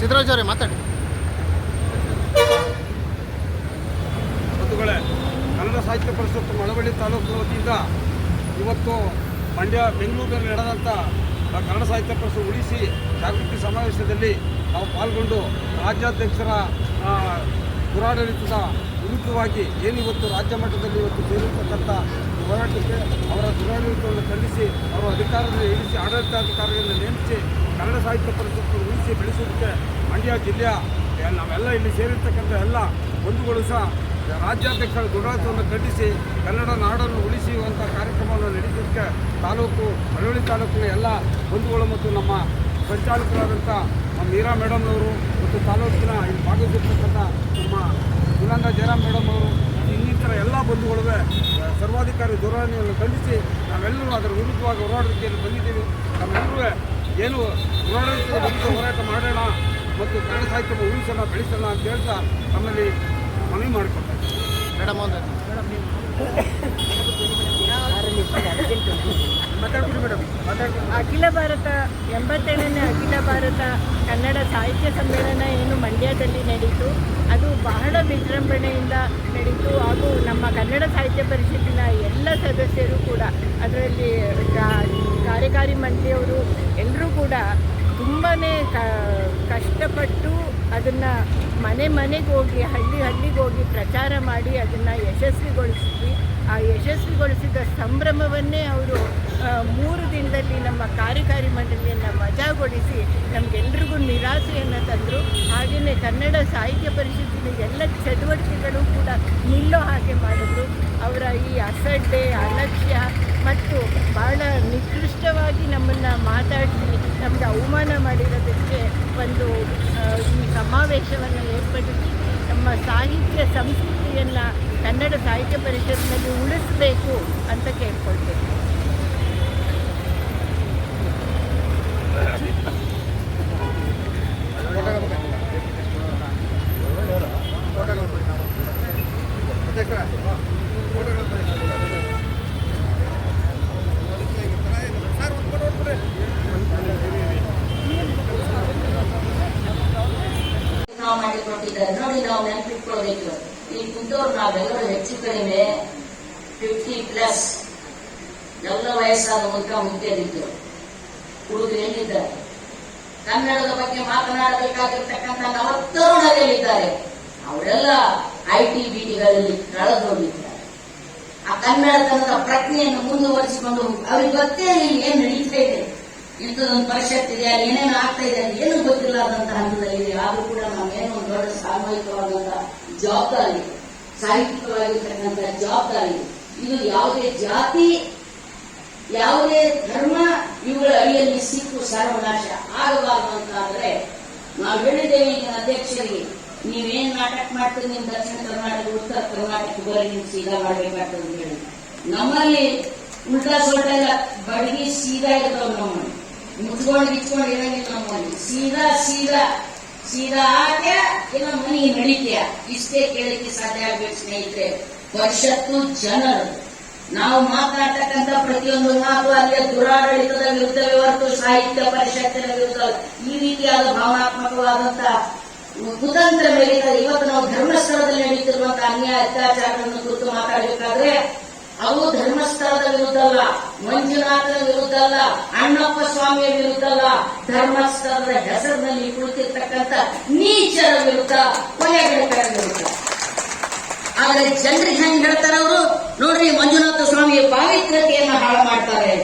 ಸಿದ್ದರಾಜ್ ಮಾತಾಡಿ. ಬಂಧುಗಳೇ, ಕನ್ನಡ ಸಾಹಿತ್ಯ ಪರಿಷತ್ತು ಮಳವಳ್ಳಿ ತಾಲೂಕು ವತಿಯಿಂದ ಇವತ್ತು ಮಂಡ್ಯ, ಬೆಂಗಳೂರಿನಲ್ಲಿ ನಡೆದಂಥ ಕನ್ನಡ ಸಾಹಿತ್ಯ ಪರಿಷತ್ತು ಉಳಿಸಿ ಜಾಗೃತಿ ಸಮಾವೇಶದಲ್ಲಿ ನಾವು ಪಾಲ್ಗೊಂಡು ರಾಜ್ಯಾಧ್ಯಕ್ಷರ ದುರಾಡಳಿತದ ವಿರುದ್ಧವಾಗಿ ಏನಿವತ್ತು ರಾಜ್ಯ ಮಟ್ಟದಲ್ಲಿ ಇವತ್ತು ಸೇರಿರ್ತಕ್ಕಂಥ ಹೋರಾಟಕ್ಕೆ ಅವರ ದುರಾಡಳಿತವನ್ನು ಖಂಡಿಸಿ ಅವರ ಅಧಿಕಾರವನ್ನು ಇಳಿಸಿ ಆಡಳಿತಾಧಿಕಾರಿಗಳನ್ನು ನೇಮಿಸಿ, ಕನ್ನಡ ಸಾಹಿತ್ಯ ಪರಿಷತ್ತು ಉಳಿಸಿ ಬೆಳೆಸೋದಕ್ಕೆ ಮಂಡ್ಯ ಜಿಲ್ಲೆಯ ನಾವೆಲ್ಲ ಇಲ್ಲಿ ಸೇರಿರ್ತಕ್ಕಂಥ ಎಲ್ಲ ಬಂಧುಗಳು ಸಹ ರಾಜ್ಯಾಧ್ಯಕ್ಷರ ದುರಾಡಳಿತವನ್ನು ಖಂಡಿಸಿ ಕನ್ನಡ ನಾಡನ್ನು ಉಳಿಸುವಂಥ ಕಾರ್ಯಕ್ರಮವನ್ನು ನಡೆಸೋದಕ್ಕೆ ತಾಲೂಕು, ಮಳವಳ್ಳಿ ತಾಲೂಕಿನ ಎಲ್ಲ ಬಂಧುಗಳು ಮತ್ತು ನಮ್ಮ ಸಂಚಾಲಕರಾದಂಥ ನಮ್ಮ ಮೀರಾ ಮೇಡಮ್ನವರು ಮತ್ತು ತಾಲೂಕಿನ ಭಾಗವಹಿಸಿರ್ತಕ್ಕಂಥ ನಮ್ಮ ಸುನಂದ ಜಯರಾಮ್ ಮೇಡಮ್ ಅವರು ಇನ್ನಿತರ ಎಲ್ಲ ಬಂಧುಗಳು ಸರ್ವಾಧಿಕಾರಿ ಧೋರಣೆಯನ್ನು ಖಂಡಿಸಿ ನಾವೆಲ್ಲರೂ ಅದರ ವಿರುದ್ಧವಾಗಿ ಹೋರಾಡೋದಕ್ಕೆ ಬಂದಿದ್ದೀವಿ. ನಮ್ಮೆಲ್ಲರೂ ಏನು ಹೋರಾಡೋದಕ್ಕೆ ಹೋರಾಟ ಮಾಡೋಣ ಮತ್ತು ಕನ್ನಡ ಸಾಹಿತ್ಯವನ್ನು ಉಳಿಸೋಣ, ಬೆಳೆಸೋಣ ಅಂತ ಹೇಳ್ತಾ ನಮ್ಮಲ್ಲಿ ಮನವಿ ಮಾಡಿಕೊಡ್ತಾರೆ ಮೇಡಮ್ ಒಂದು ಮಾತಾಡ್ಬಿಡಿ ಮೇಡಮ್ ಮಾತಾಡ್ಬಿಡಿ ಅಖಿಲ ಭಾರತ ಎಂಬತ್ತೇಳನೇ ಅಖಿಲ ಭಾರತ ಕನ್ನಡ ಸಾಹಿತ್ಯ ಸಮ್ಮೇಳನ ಏನು ಮಂಡ್ಯದಲ್ಲಿ ನಡೀತು, ಅದು ಬಹಳ ವಿಜೃಂಭಣೆಯಿಂದ ನಡೀತು. ಹಾಗೂ ನಮ್ಮ ಕನ್ನಡ ಸಾಹಿತ್ಯ ಪರಿಷತ್ತಿನ ಎಲ್ಲ ಸದಸ್ಯರು ಕೂಡ, ಅದರಲ್ಲಿ ಕಾರ್ಯಕಾರಿ ಮಂತ್ರಿಯವರು ಎಲ್ಲರೂ ಕೂಡ ತುಂಬಾ ಕಷ್ಟಪಟ್ಟು ಅದನ್ನು ಮನೆ ಮನೆಗೆ ಹೋಗಿ, ಹಳ್ಳಿ ಹಳ್ಳಿಗೆ ಹೋಗಿ ಪ್ರಚಾರ ಮಾಡಿ ಅದನ್ನು ಯಶಸ್ವಿಗೊಳಿಸಿದ್ವಿ. ಆ ಯಶಸ್ವಿಗೊಳಿಸಿದ ಸಂಭ್ರಮವನ್ನೇ ಅವರು ಮೂರು ದಿನದಲ್ಲಿ ನಮ್ಮ ಕಾರ್ಯಕಾರಿ ಮಂಡಳಿಯನ್ನು ವಜಾಗೊಳಿಸಿ ನಮಗೆಲ್ರಿಗೂ ನಿರಾಸೆಯನ್ನು ತಂದರು. ಹಾಗೆಯೇ ಕನ್ನಡ ಸಾಹಿತ್ಯ ಪರಿಷತ್ತಿನ ಎಲ್ಲ ಚಟುವಟಿಕೆಗಳು ಕೂಡ ನಿಲ್ಲೋ ಹಾಗೆ ಮಾಡಿದ್ರು. ಅವರ ಈ ಅಸಡ್ಡೆ, ಅಲಕ್ಷ್ಯ ಮತ್ತು ಬಹಳ ಮಾತಾಡಿಸಿ ನಮಗೆ ಅವಮಾನ ಮಾಡಿರೋದಕ್ಕೆ ಒಂದು ಈ ಸಮಾವೇಶವನ್ನು ಏರ್ಪಡಿಸಿ ನಮ್ಮ ಸಾಹಿತ್ಯ ಸಂಸ್ಕೃತಿಯನ್ನು ಕನ್ನಡ ಸಾಹಿತ್ಯ ಪರಿಷತ್ನಲ್ಲಿ ಉಳಿಸಬೇಕು ಅಂತ ಕೇಳ್ಕೊಳ್ತೇನೆ. ನಾವು ನೆನಪಿಟ್ಕೊಳ್ಬೇಕು ಈ ಕುಂತವ್ರು ನಾವೆಲ್ಲರೂ ಹೆಚ್ಚು ಕಡಿಮೆ ಫಿಫ್ಟಿ ಪ್ಲಸ್ ಎಲ್ಲ ವಯಸ್ಸಾದ ಮುಖ ಮುಖ್ಯದಿದ್ದು. ಹುಡುಗರು ಎಲ್ಲಿದ್ದಾರೆ ಕನ್ನಡದ ಬಗ್ಗೆ ಮಾತನಾಡಬೇಕಾಗಿರ್ತಕ್ಕಂಥ ಇದ್ದಾರೆ ಅವರೆಲ್ಲ ಐ ಟಿ ಬಿಟಿಗಳಲ್ಲಿ ಕಳೆದೋಗಿದ್ದಾರೆ. ಆ ಕನ್ನಡತನದ ಪ್ರಜ್ಞೆಯನ್ನು ಮುಂದುವರಿಸಿಕೊಂಡು ಅವ್ರಿಗೆ ಗೊತ್ತೇ ಏನು ಏನ್ ನಡೀತಾ ಇದೆ ಇಂಥದೊಂದು ಪರಿಷತ್ ಇದೆ, ಅಲ್ಲಿ ಏನೇನು ಆಗ್ತಾ ಇದೆ ಅಂತ ಏನು ಗೊತ್ತಿಲ್ಲದಂತಹ ಹಂತದಲ್ಲಿದೆ ಆದ್ರೂ ಕೂಡ ನಾವೇನೋ ಒಂದು ದೊಡ್ಡ ಸಾಮೂಹಿಕವಾದಂತಹ ಜವಾಬ್ದಾರಿ. ಸಾಹಿತ್ಯಿಕವಾಗಿರ್ತಕ್ಕಂಥ ಜವಾಬ್ದಾರಿ, ಇದು ಯಾವುದೇ ಜಾತಿ, ಯಾವುದೇ ಧರ್ಮ ಇವುಗಳ ಅಡಿಯಲ್ಲಿ ಸಿಕ್ಕು ಸರ್ವನಾಶ ಆಗಬಾರದು ಅಂತ ಆದ್ರೆ ನಾವು ಹೇಳಿದ್ದೇವೆ ಈಗಿನ ಅಧ್ಯಕ್ಷರಿಗೆ, ನೀವೇನ್ ನಾಟಕ ಮಾಡ್ತೀರಿ ನಿಮ್ ದಕ್ಷಿಣ ಕರ್ನಾಟಕ, ಉತ್ತರ ಕರ್ನಾಟಕ ಬರೀ ನಿಮ್ ಸೀದಾ ಮಾಡ್ಬೇಕಾಗ್ತದೆ ಹೇಳಿ ನಮ್ಮಲ್ಲಿ ಉಲ್ಟಾ ಸೊಲ್ಟ ಎಲ್ಲ ಬಡಗಿ ಸೀದಾ ಇರ್ತಾವ ನಮ್ಮಲ್ಲಿ ಮುಚ್ಕೊಂಡು ಇಟ್ಕೊಂಡು ಇರಂಗಿಲ್ಲ ನಮ್ಮಲ್ಲಿ ಸೀದಾ ಸೀದಾ ಸೀದಾ ಆಟ್ಯ ಇಲ್ಲ ಮನಿ ನಡಿತ್ಯ? ಇಷ್ಟೇ ಕೇಳಲಿಕ್ಕೆ ಸಾಧ್ಯ ಆಗ್ಬೇಕು ಸ್ನೇಹಿತರೆ. ಪರಿಷತ್ತು ಜನರು. ನಾವು ಮಾತನಾಡ್ತಕ್ಕಂಥ ಪ್ರತಿಯೊಂದು ಮಾತು ಅಲ್ಲಿ ದುರಾಡಳಿತದ ವಿರುದ್ಧವೇ ಹೊರತು ಸಾಹಿತ್ಯ ಪರಿಷತ್ತಿನ ವಿರುದ್ಧ ಈ ರೀತಿಯಾದ ಭಾವನಾತ್ಮಕವಾದಂತ ಕುತಂತ್ರ ಮೇಲೆ ಇವತ್ತು ನಾವು ಧರ್ಮಸ್ಥಳದಲ್ಲಿ ನಡೀತಿರುವಂತಹ ಅನ್ಯಾಯ ಅತ್ಯಾಚಾರಗಳನ್ನು ಕುರಿತು ಮಾತಾಡಬೇಕಾದ್ರೆ ಅವು ಧರ್ಮಸ್ಥಳದ ವಿರುದ್ಧ ಅಲ್ಲ ಮಂಜುನಾಥನ ವಿರುದ್ಧ ಅಲ್ಲ ಅಣ್ಣಪ್ಪ ಸ್ವಾಮಿಯ ವಿರುದ್ಧ ಅಲ್ಲ ಧರ್ಮಸ್ಥಳದ ಹೆಸರಿನಲ್ಲಿ ಕುಳಿತಿರ್ತಕ್ಕಂಥ ನೀಚರ ವಿರುದ್ಧ ಕೊಲೆಗಡಕರ ವಿರುದ್ಧ. ಆದರೆ ಜನರಿಗೆ ಹೆಂಗ್ ಹೇಳ್ತಾರೆ ಅವರು? ನೋಡ್ರಿ, ಮಂಜುನಾಥ ಸ್ವಾಮಿಯ ಪಾವಿತ್ರತೆಯನ್ನು ಹಾಳು ಮಾಡ್ತಾರೆ.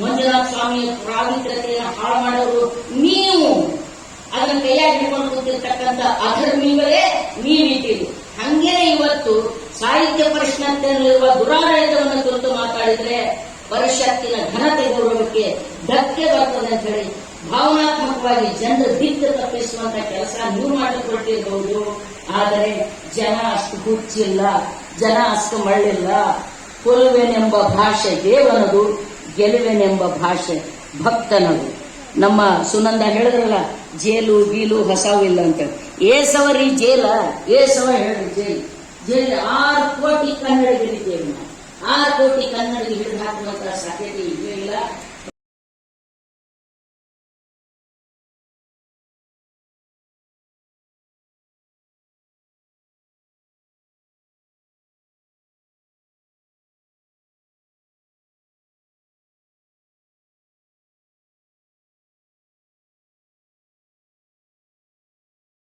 ಮಂಜುನಾಥ ಸ್ವಾಮಿಯ ಪಾವಿತ್ರ್ಯತೆಯನ್ನು ಹಾಳು ಮಾಡೋರು ನೀವು. ಅದನ್ನ ಕೈಯಾಗಿ ಹಿಡ್ಕೊಂಡು ಕೂತಿರ್ತಕ್ಕಂಥ ಅಧರ್ಮಿಗಳೇ ನೀವಿದ್ದೀರಿ. ಹಂಗೇನೆ ಇವತ್ತು ಸಾಹಿತ್ಯ ಪರಿಷತ್ತಿನಲ್ಲಿರುವ ದುರಾಡಳಿತವನ್ನು ಕುರಿತು ಪರಿಷತ್ತಿನ ಘನತೆ ಗೌರವಕ್ಕೆ ಧಕ್ಕೆ ಬರ್ತದೆ ಅಂತ ಹೇಳಿ ಭಾವನಾತ್ಮಕವಾಗಿ ಜನರ ದಿಕ್ಕು ತಪ್ಪಿಸುವಂತ ಕೆಲಸ ನೀವು ಮಾಡಿಕೊಟ್ಟಿರಬಹುದು. ಆದರೆ ಜನ ಅಷ್ಟು ಹುಚ್ಚಿಲ್ಲ, ಜನ ಅಷ್ಟು ಮಳ್ಳಿಲ್ಲ. ಕೊಲುವೆನೆಂಬ ಭಾಷೆ ದೇವನದು, ಗೆಲುವೆನೆಂಬ ಭಾಷೆ ಭಕ್ತನದು. ನಮ್ಮ ಸುನಂದ ಹೇಳಿದ್ರಲ್ಲ, ಜೇಲು ಗೀಲು ಹೊಸವಿಲ್ಲ ಅಂತೇಳಿ ಅಂತ ಏಸವರಿ ಜೇಲ ಏಸವ ಹೇಳ್ರಿ ಜೈಲು. ಜೈಲು ಆರು ಕೋಟಿ ಕನ್ನಡಿಗರಿದ್ದೇವೆ ನಾವು ಆರು ಕೋಟಿ ಕನ್ನಡಿಗೆ ಹಿಡಿದು ಹಾಕುವಂತಹ ಸಾಧ್ಯತೆ ಇಲ್ಲವೇ ಇಲ್ಲ.